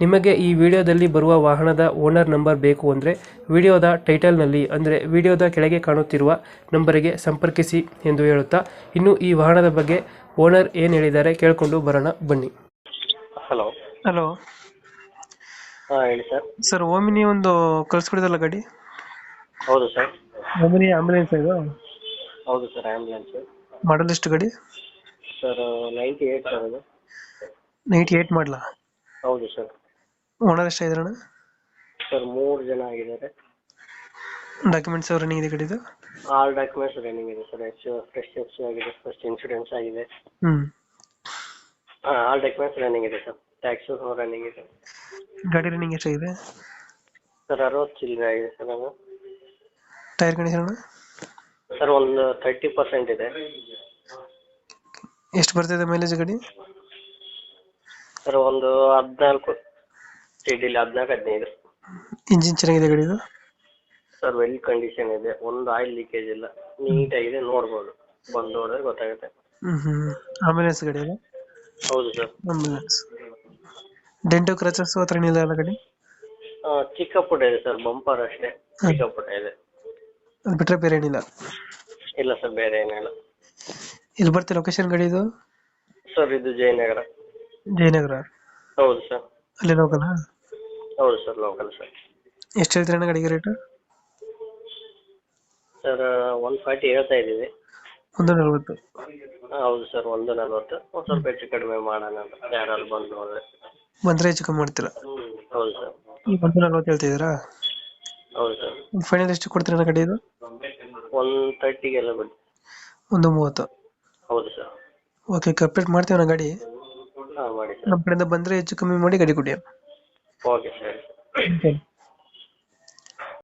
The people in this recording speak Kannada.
ನಿಮಗೆ ಈ ವಿಡಿಯೋದಲ್ಲಿ ಬರುವ ವಾಹನದ ಓನರ್ ನಂಬರ್ ಬೇಕು ಅಂದರೆ ವಿಡಿಯೋದ ಟೈಟಲ್ನಲ್ಲಿ ಅಂದರೆ ವಿಡಿಯೋದ ಕೆಳಗೆ ಕಾಣುತ್ತಿರುವ ನಂಬರಿಗೆ ಸಂಪರ್ಕಿಸಿ ಎಂದು ಹೇಳುತ್ತಾ ಇನ್ನು ಈ ವಾಹನದ ಬಗ್ಗೆ ಓನರ್ ಏನು ಹೇಳಿದ್ದಾರೆ ಕೇಳಿಕೊಂಡು ಬರೋಣ ಬನ್ನಿ. ಹಲೋ. ಹಲೋ. ಹಾಂ ಹೇಳಿ ಸರ್. ಸರ್ ಓಮಿನಿ ಒಂದು ಕಳ್ಸ್ಕೊಡಿದಲ್ಲ ಗಾಡಿ? ಹೌದು ಸರ್. ಓಮಿನಿ ಆಂಬುಲೆನ್ಸ್ ಇದು? ಹೌದು ಸರ್ ಆ್ಯಂಬುಲೆನ್ಸ್ ಮಾಡಲ್ ಎಷ್ಟು ಗಾಡಿ? ಸರ್ ನೈಂಟಿ ಏಯ್ಟ್ ಸರ್ ಅದು ನೈಂಟಿ ಏಯ್ಟ್ ಮಾಡಲಾ? ಹೌದು ಸರ್. ಓನರ್ ಎಷ್ಟಾಗಿದ್ರಣ ಸರ್ ಮೂರು ಜನ ಆಗಿದ್ದಾರೆ. ಡಾಕ್ಯುಮೆಂಟ್ಸ್ ರನ್ನಿಂಗ್ ಇದೆ ಗಾಡಿದು ಆಲ್ ಡಾಕ್ಯುಮೆಂಟ್ಸ್ ರನ್ನಿಂಗ್ ಇದೆ ಸರ್ ಎಚ್ ಫ್ರೆಶ್ ಎಫ್ ಆಗಿದೆ ಫಸ್ಟ್ ಇನ್ಶೂರೆನ್ಸ್ ಆಗಿದೆ. ಹ್ಞೂ ಹಾಂ ಆಲ್ ಡಾಕ್ಯುಮೆಂಟ್ಸ್ ರನ್ನಿಂಗ್ ಇದೆ ಸರ್ ಟ್ಯಾಕ್ಸು ರನ್ನಿಂಗ್ ಇದೆ. ಗಾಡಿ ರನ್ನಿಂಗ್ ಎಷ್ಟಾಗಿದೆ ಸರ್ ಅರವತ್ತು ಚಿಲ್ಲರೆ ಆಗಿದೆ ಸರ್ ಅದು. ಟೈರ್ ಕಂಡೀಷನ್ ಸರ್ ಒಂದು ತರ್ಟಿ ಪರ್ಸೆಂಟ್ ಇದೆ. ಎಷ್ಟು ಬರ್ತಿದೆ ಮೈಲೇಜ್ ಗಾಡಿ? ಸರ್ ಒಂದು ಹದಿನಾಲ್ಕು ಸಿಡಿಲಿ ಹದಿನಾಲ್ಕು ಹದಿನೈದು ಇಂಜಿನ್ ಚೆನ್ನಾಗಿದೆ ಗಾಡಿದು ಸರ್ ವೆಲ್ ಕಂಡೀಷನ್ ಇದೆ. ಒಂದು ಆಯಿಲ್ ಲೀಕೇಜ್ ಇಲ್ಲ. ನೀಟಾಗಿದೆ ನೋಡ್ಬೋದು. ಬಂದು ನೋಡಿದ್ರೆ ಗೊತ್ತಾಗುತ್ತೆ. ಹ್ಮ್ ಹ್ಞೂ ಆಂಬುಲೆನ್ಸ್ ಗಾಡಿ ಇದೆ? ಹೌದು ಸರ್ ಆಂಬುಲೆನ್ಸ್ ಡೆಂಟು ಕ್ರಚಸ್ ಹತ್ರ ಏನಿಲ್ಲ ಅಲ್ಲ ಗಾಡಿ? ಚಿಕ್ಕ ಪುಟ್ಟ ಇದೆ ಸರ್ ಬಂಪರ್ ಅಷ್ಟೇ. ಚಿಕ್ಕ ಪುಟ್ಟ ಇದೆ. ಅದು ಬಿಟ್ರೆ ಬೇರೆ ಏನಿಲ್ಲ? ಇಲ್ಲ ಸರ್ ಬೇರೆ ಏನಿಲ್ಲ ಇಲ್ಲಿ. ಬರ್ತೀವಿ ಲೊಕೇಶನ್ ಗಾಡಿ ಇದು? ಸರ್ ಇದು ಜಯನಗರ. ಜಯನಗರ? ಹೌದು ಸರ್ ಅಲ್ಲಿ ಹೋಗಲ್ಲ? ಹೌದು ಸರ್ ಲೋಕಲ್ ಸರ್ ಎಷ್ಟು ಹೇಳ್ತೀರಣ್ಣ ಗಾಡಿಗೆ ರೇಟ್ ಸರ್ ಒನ್ ಫಾರ್ಟಿ ಹೇಳ್ತಾ ಇದ್ದೀವಿ. ಒಂದು ನಲ್ವತ್ತು. ಹೌದು ಸರ್ ಒಂದು ನಲ್ವತ್ತು. ಒಂದು ಸ್ವಲ್ಪ ಹೆಚ್ಚು ಕಡಿಮೆ ಮಾಡೋಣ ಅಂತ. ಯಾರಲ್ಲಿ ಬಂದು ಹೋದ್ರೆ. ಬಂದರೆ ಹೆಚ್ಚು ಕಮ್ಮಿ ಮಾಡ್ತೀರಾ? ಹೌದು ಸರ್. ಈ ಒಂದು ನಲ್ವತ್ತು ಹೇಳ್ತಿದ್ದೀರಾ ಹೌದು ಸರ್. ಒಂದು ಫೈನಲ್ ಎಷ್ಟು ಕೊಡ್ತೀರಣ್ಣ ಗಾಡಿ ಇದು ಒನ್ ತರ್ಟಿಗೆಲ್ಲ ಬಿಡಿ. ಒಂದು ಮೂವತ್ತು. ಹೌದು ಸರ್. ಓಕೆ ಕಂಪ್ಲೀಟ್ ಮಾಡ್ತೀವಣ್ಣ ಗಾಡಿ. ಹಾಂ ಮಾಡಿ ಸರ್. ನಮ್ಮ ಕಡೆಯಿಂದ ಬಂದ್ರೆ ಹೆಚ್ಚು ಕಮ್ಮಿ ಮಾಡಿ ಗಾಡಿ ಕೊಡಿ ಓಕೆ ಸರ್ ಓಕೆ